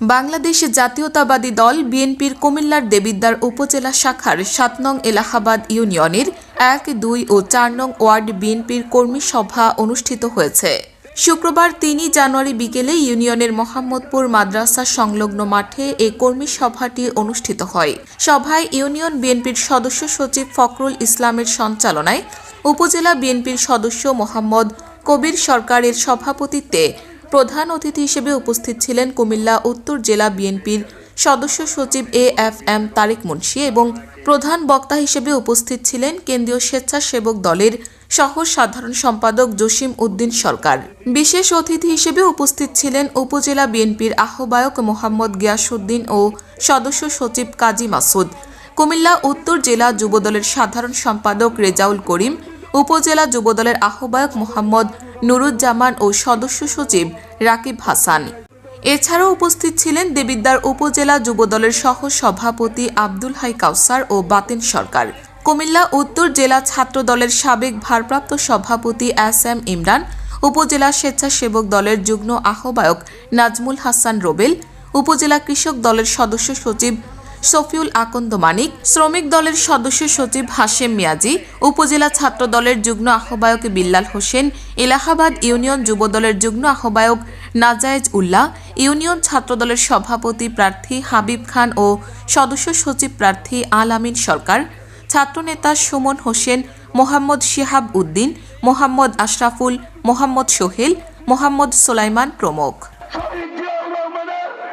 বাংলাদেশ জাতীয়তাবাদী দল বিএনপির কুমিল্লার দেবিদ্বার উপজেলা শাখার সাত নং এলাহাবাদ ইউনিয়নের এক, দুই ও চার নং ওয়ার্ড বিএনপির কর্মী সভা অনুষ্ঠিত হয়েছে। শুক্রবার তিনই জানুয়ারি বিকেলে ইউনিয়নের মোহাম্মদপুর মাদ্রাসা সংলগ্ন মাঠে এই কর্মী সভাটি অনুষ্ঠিত হয়। সভায় ইউনিয়ন বিএনপির সদস্য সচিব ফখরুল ইসলামের সঞ্চালনায় উপজেলা বিএনপির সদস্য মোহাম্মদ কবির সরকারের সভাপতিত্বে প্রধান অতিথি হিসেবে উপস্থিত ছিলেন কুমিল্লা উত্তর জেলা বিএনপির সদস্য সচিব A F M Tarek Munshi এবং প্রধান বক্তা হিসেবে উপস্থিত ছিলেন কেন্দ্রীয় স্বেচ্ছাসেবক দলের সহ সাধারণ সম্পাদক জসিম উদ্দিন সরকার। বিশেষ অতিথি হিসেবে উপস্থিত ছিলেন উপজেলা বিএনপির আহ্বায়ক মোহাম্মদ গিয়াসুদ্দিন ও সদস্য সচিব কাজী মাসুদ। কুমিল্লা উত্তর জেলা যুবদলের সাধারণ সম্পাদক রেজাউল করিম উপজেলা যুবদলের আহ্বায়ক মোহাম্মদ নুরুজ্জামান ও সদস্য সচিব রাকিব হাসান। এছাড়াও উপস্থিত ছিলেন দেবিদ্বার উপজেলা যুবদলের সহ সভাপতি আব্দুল হাই কাউসার ও বাতেন সরকার। কুমিল্লা উত্তর জেলা ছাত্র দলের সাবেক ভারপ্রাপ্ত সভাপতি এস এম ইমরান, উপজেলা স্বেচ্ছাসেবক দলের যুগ্ম আহ্বায়ক নাজমুল হাসান রোবেল, উপজেলা কৃষক দলের সদস্য সচিব সফিউল আকন্দ মানিক, শ্রমিক দলের সদস্য সচিব হাশেম মিয়াজি, উপজেলা ছাত্র দলের যুগ্ম আহ্বায়ক বিল্লাল হোসেন, এলাহাবাদ ইউনিয়ন যুব দলের যুগ্ম আহ্বায়ক নাজায়েজ উল্লাহ, ইউনিয়ন ছাত্র দলের সভাপতি প্রার্থী হাবিব খান ও সদস্য সচিব প্রার্থী আল আমিন সরকার ছাত্রনেতা সুমন হোসেন, মোহাম্মদ শিহাব উদ্দিন, মোহাম্মদ আশরাফুল, মোহাম্মদ সোহেল, মোহাম্মদ সোলাইমান প্রমুখ।